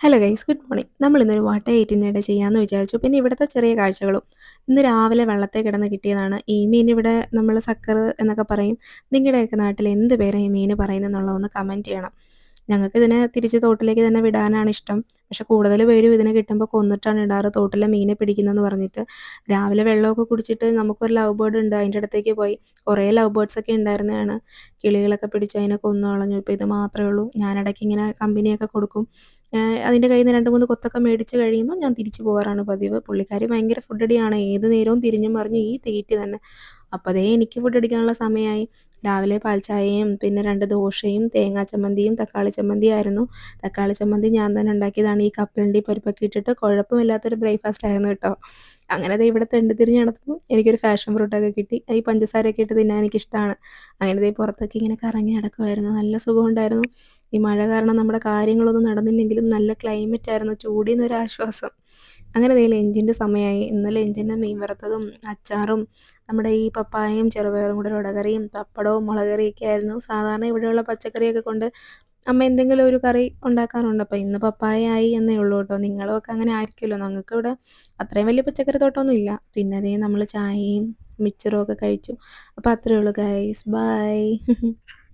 Hello guys good morning നമ്മൾ ഇന്നൊരു വാട്ട എയ്റ്റിനിടെ ചെയ്യാമെന്ന് വിചാരിച്ചു. പിന്നെ ഇവിടുത്തെ ചെറിയ കാഴ്ചകളും. ഇന്ന് രാവിലെ വെള്ളത്തെ കിടന്ന് കിട്ടിയതാണ്. ഈ മീൻ ഇവിടെ നമ്മൾ സക്കർ എന്നൊക്കെ പറയും. നിങ്ങളുടെയൊക്കെ നാട്ടിൽ എന്ത് പേരാണ് ഈ മീൻ പറയുന്നതെന്നുള്ളതൊന്ന് കമന്റ് ചെയ്യണം. ഞങ്ങൾക്ക് ഇതിനെ തിരിച്ച് തോട്ടിലേക്ക് തന്നെ വിടാനാണ് ഇഷ്ടം. പക്ഷെ കൂടുതൽ പേരും ഇതിനെ കിട്ടുമ്പോൾ കൊന്നിട്ടാണ് ഇടാറ്. തോട്ടിലെ മീനെ പിടിക്കുന്നതെന്ന് പറഞ്ഞിട്ട്. രാവിലെ വെള്ളമൊക്കെ കുടിച്ചിട്ട് നമുക്കൊരു ലവ് ബേർഡ് ഉണ്ട്. അതിന്റെ അടുത്തേക്ക് പോയി. കുറേ ലവ് ബേർഡ്സ് ഒക്കെ ഉണ്ടായിരുന്നതാണ്. കിളികളൊക്കെ പിടിച്ച് അതിനെ കൊന്നു കളഞ്ഞു. ഇപ്പോൾ ഇത് മാത്രമേ ഉള്ളൂ. ഞാനിടയ്ക്ക് ഇങ്ങനെ കമ്പനിയൊക്കെ കൊടുക്കും. അതിന്റെ കയ്യിൽ നിന്ന് രണ്ട് മൂന്ന് കൊത്തൊക്കെ മേടിച്ച് കഴിയുമ്പോൾ ഞാൻ തിരിച്ചു പോകാറാണ് പതിവ്. പുള്ളിക്കാരി ഭയങ്കര ഫുഡടിയാണ് ഏത് നേരവും തിരിഞ്ഞും പറഞ്ഞ് ഈ തീറ്റി തന്നെ. അപ്പോൾ അതേ എനിക്ക് ഫുഡ് അടിക്കാനുള്ള സമയമായി രാവിലെ പാൽച്ചായയും പിന്നെ രണ്ട് ദോശയും തേങ്ങാ ചമ്മന്തിയും തക്കാളി ചമ്മന്തിയും ആയിരുന്നു തക്കാളി ചമ്മന്തി ഞാൻ തന്നെ ഉണ്ടാക്കിയതാണ്. ഈ കപ്പലണ്ടി പരിപ്പൊക്കെ ഇട്ടിട്ട് കുഴപ്പമില്ലാത്തൊരു ബ്രേക്ക്ഫാസ്റ്റ് ആയിരുന്നു കേട്ടോ. അങ്ങനെ ദേ ഇവിടെ തെണ്ടി തിരിഞ്ഞ് നടന്നപ്പോൾ എനിക്കൊരു ഫാഷൻ ഫ്രൂട്ടൊക്കെ കിട്ടി. ഈ പഞ്ചസാരയൊക്കെ ഇട്ട് തിന്നാൻ എനിക്കിഷ്ടമാണ് അങ്ങനെ ദേ പുറത്തൊക്കെ ഇങ്ങനെ കറങ്ങി നടക്കുമായിരുന്നു നല്ല സുഖമുണ്ടായിരുന്നു. ഈ മഴ കാരണം നമ്മുടെ കാര്യങ്ങളൊന്നും നടന്നില്ലെങ്കിലും നല്ല ക്ലൈമറ്റ് ആയിരുന്നു. ചൂടിൽ ഒരു ആശ്വാസം. അങ്ങനെ ദേ ലഞ്ചിന്റെ സമയമായി ഇന്നലെ ലഞ്ചിന്റെ മീൻ വറുത്തതും അച്ചാറും നമ്മുടെ ഈ പപ്പായയും ചെറുപയറും കൂടെ ഉടകറിയും പപ്പടവും മുളകറിയൊക്കെ ആയിരുന്നു. സാധാരണ ഇവിടെയുള്ള പച്ചക്കറിയൊക്കെ കൊണ്ട് അമ്മ എന്തെങ്കിലും ഒരു കറി ഉണ്ടാക്കാറുണ്ട്? അപ്പോൾ ഇന്ന് പപ്പായ ആയി എന്നേ ഉള്ളൂ കേട്ടോ. നിങ്ങളും അങ്ങനെ ആയിരിക്കുമല്ലോ. ഞങ്ങൾക്ക് ഇവിടെ അത്രയും വലിയ പച്ചക്കറി തോട്ടമൊന്നും ഇല്ല. പിന്നെ അതേ നമ്മൾ ചായയും മിച്ചറും ഒക്കെ കഴിച്ചു. അപ്പോൾ അത്രയേ ഉള്ളൂ ഗൈസ് ബൈ